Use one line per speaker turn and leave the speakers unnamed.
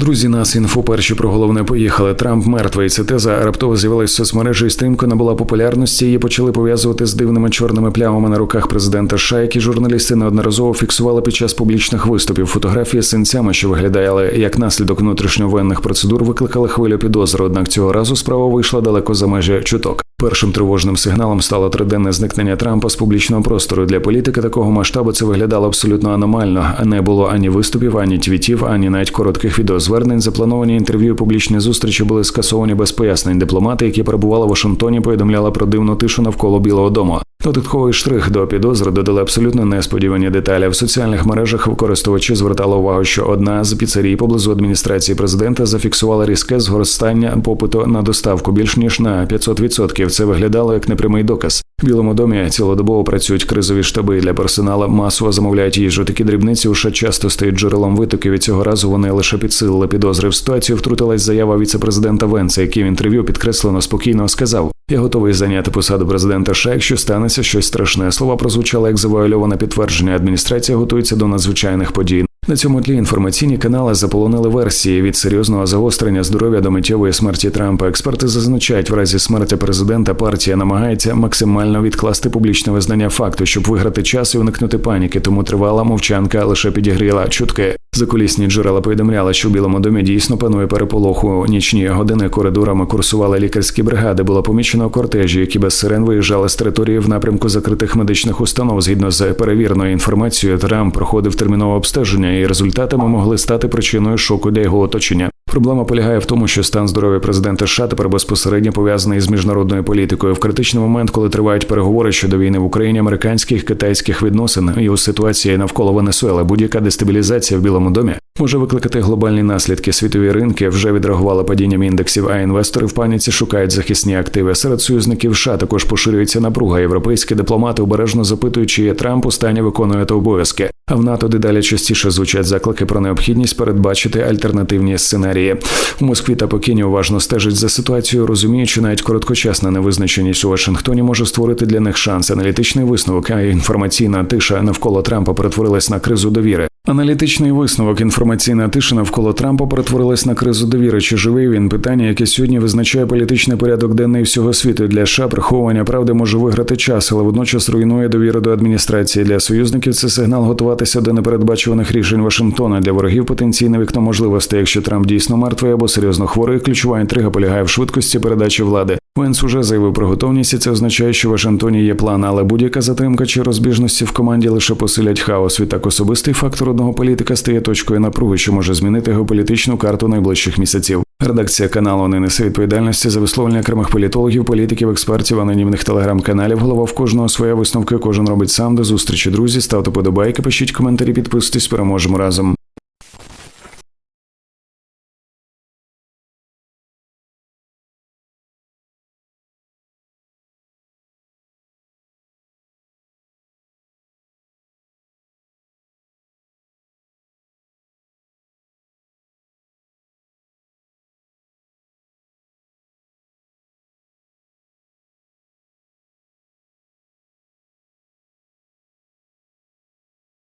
Друзі, нас інфо перші про головне поїхали. Трамп мертвий. Ця теза раптово з'явилась в соцмережі і стрімко набула популярності. Її почали пов'язувати з дивними чорними плямами на руках президента США, які журналісти неодноразово фіксували під час публічних виступів. Фотографії з синцями, що виглядали як наслідок внутрішньовоєнних процедур, викликали хвилю підозри. Однак цього разу справа вийшла далеко за межі чуток. Першим тривожним сигналом стало триденне зникнення Трампа з публічного простору. Для політика такого масштабу це виглядало абсолютно аномально. Не було ані виступів, ані твітів, ані навіть коротких відеозвернень. Заплановані інтерв'ю, і публічні зустрічі були скасовані без пояснень. Дипломати, які перебували в Вашингтоні, повідомляли про дивну тишу навколо Білого Дому. Додатковий штрих до підозри додали абсолютно несподівані деталі. В соціальних мережах використовувачі звертали увагу, що одна з піцерій поблизу адміністрації президента зафіксувала різке зростання попиту на доставку більш ніж на 500%. Це виглядало як непрямий доказ. В Білому домі цілодобово працюють кризові штаби для персоналу. Масово замовляють їжу. Такі дрібниці у США часто стають джерелом витоків. І цього разу вони лише підсилили підозри. В ситуацію втрутилась заява віцепрезидента Венса, який в інтерв'ю підкреслено спокійно сказав: Я готовий зайняти посаду президента США, якщо станеться щось страшне. Слова прозвучали як завуальоване підтвердження. Адміністрація готується до надзвичайних подій. На цьому тлі інформаційні канали заполонили версії від серйозного загострення здоров'я до миттєвої смерті Трампа. Експерти зазначають, в разі смерті президента партія намагається максимально відкласти публічне визнання факту, щоб виграти час і уникнути паніки. Тому тривала мовчанка лише підігріла чутки. Закулісні джерела повідомляли, що в Білому домі дійсно панує переполоху. Нічні години коридорами курсували лікарські бригади. Було помічено кортежі, які без сирен виїжджали з території в напрямку закритих медичних установ. Згідно з перевіреною інформацією, Трамп проходив термінове обстеження, і результатами могли стати причиною шоку для його оточення. Проблема полягає в тому, що стан здоров'я президента США тепер безпосередньо пов'язаний з міжнародною політикою. В критичний момент, коли тривають переговори щодо війни в Україні, американських китайських відносин і у ситуації навколо Венесуели, будь-яка дестабілізація в Білому домі може викликати глобальні наслідки. Світові ринки вже відреагували падінням індексів, а інвестори в паніці шукають захисні активи. Серед союзників США також поширюється напруга. Європейські дипломати обережно запитують, чи є Трамп у стані виконувати обов'язки. А в НАТО дедалі частіше звучать заклики про необхідність передбачити альтернативні сценарії. У Москві та Пекіні уважно стежать за ситуацією, розуміючи, навіть короткочасна невизначеність у Вашингтоні може створити для них шанс. Аналітичний висновок, а інформаційна тиша навколо Трампа перетворилась на кризу довіри. Аналітичний висновок інформаційна тиша навколо Трампа перетворилась на кризу довіри. Чи живий він питання, яке сьогодні визначає політичний порядок денний всього світу для США приховування правди може виграти час, але водночас руйнує довіру до адміністрації для союзників. Це сигнал готуватися до непередбачуваних рішень Вашингтона для ворогів. Потенційне вікно можливостей, якщо Трамп дійсно мертвий або серйозно хворий. Ключова інтрига полягає в швидкості передачі влади. Венс уже заявив про готовність, і це означає, що в Вашингтоні є план, але будь-яка затримка чи розбіжності в команді лише посилять хаос. Відтак особистий фактор одного політика стає точкою напруги, що може змінити геополітичну карту найближчих місяців. Редакція каналу не несе відповідальності за висловлення окремих політологів, політиків, експертів, анонімних телеграм-каналів. Голова в кожного своя висновки. Кожен робить сам до зустрічі. Друзі, ставте подобайки, пишіть коментарі, підписуйтесь. Переможемо разом.